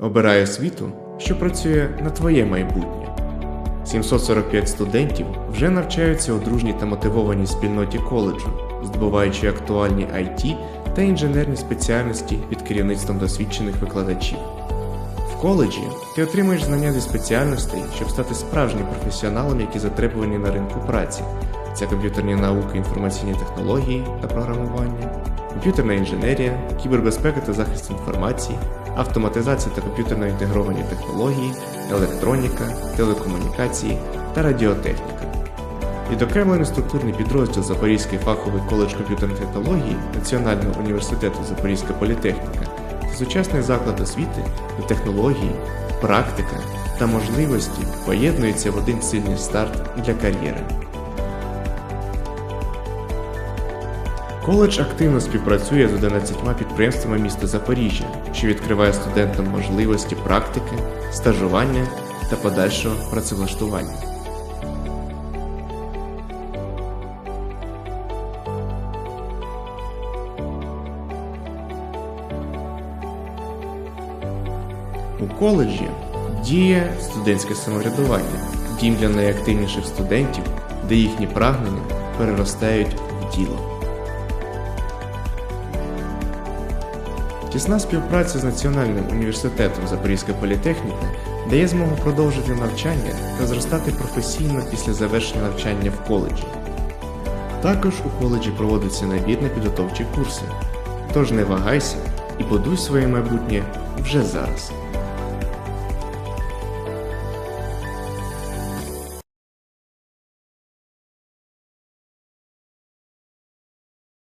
Обирай освіту, що працює на твоє майбутнє. 745 студентів вже навчаються у дружній та мотивованій спільноті коледжу, здобуваючи актуальні IT та інженерні спеціальності під керівництвом досвідчених викладачів. В коледжі ти отримуєш знання зі спеціальностей, щоб стати справжнім професіоналом, які затребувані на ринку праці. Це комп'ютерні науки, інформаційні технології та програмування, комп'ютерна інженерія, кібербезпека та захист інформації, автоматизація та комп'ютерно інтегровані технології, електроніка, телекомунікації та радіотехніка. Відокремлений структурний підрозділ Запорізький фаховий коледж комп'ютерних технологій Національного університету Запорізька політехніка це сучасний заклад освіти, де технології, практика та можливості поєднуються в один сильний старт для кар'єри. Коледж активно співпрацює з 11 підприємствами міста Запоріжжя, що відкриває студентам можливості практики, стажування та подальшого працевлаштування. У коледжі діє студентське самоврядування, дім для найактивніших студентів, де їхні прагнення переростають в діло. Тісна співпраця з Національним університетом Запорізької політехніки дає змогу продовжити навчання та зростати професійно після завершення навчання в коледжі. Також у коледжі проводяться набір на підготовчі курси. Тож не вагайся і будуй своє майбутнє вже зараз.